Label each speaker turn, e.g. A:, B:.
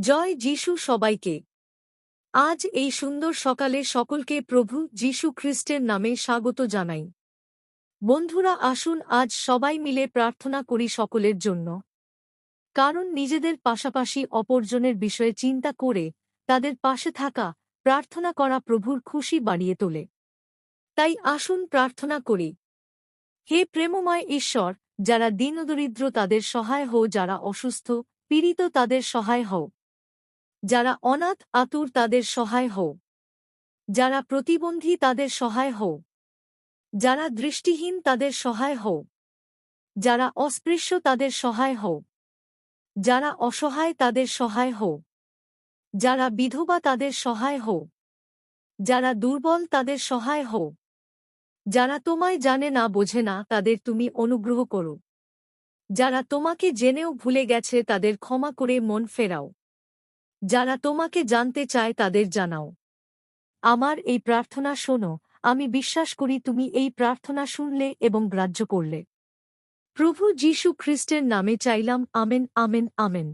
A: জয় যিশু সবাইকে। আজ এই সুন্দর সকালে সকলকে প্রভু যিশু খ্রিস্টের নামে স্বাগত জানাই। বন্ধুরা, আসুন আজ সবাই মিলে প্রার্থনা করি সকলের জন্য। কারণ নিজেদের পাশাপাশি অপরজনের বিষয়ে চিন্তা করে তাদের পাশে থাকা, প্রার্থনা করা প্রভুর খুশি বাড়িয়ে তোলে। তাই আসুন প্রার্থনা করি। হে প্রেমময় ঈশ্বর, যারা দীনদরিদ্র তাদের সহায় হও, যারা অসুস্থ, পীড়িত তাদের সহায় হও। যারা অনাথ আতুর তাদের সহায় হও। যারা প্রতিবন্ধী তাদের সহায় হও। যারা দৃষ্টিহীন তাদের সহায় হও। যারা অস্পৃশ্য তাদের সহায় হও। যারা অসহায় তাদের সহায় হও। যারা বিধবা তাদের সহায় হও। যারা দুর্বল তাদের সহায় হও। যারা তোমায় জানে না বোঝে না তাদের তুমি অনুগ্রহ করো। যারা তোমাকে জেনেও ভুলে গেছে তাদের ক্ষমা করে মন ফেরাও। যারা তোমাকে জানতে চায় তাদের জানাও। আমার এই প্রার্থনা শোনো, আমি বিশ্বাস করি তুমি এই প্রার্থনা শুনলে এবং গ্রাহ্য করলে। প্রভু যীশু খ্রিস্টের নামে চাইলাম, আমেন আমেন আমেন।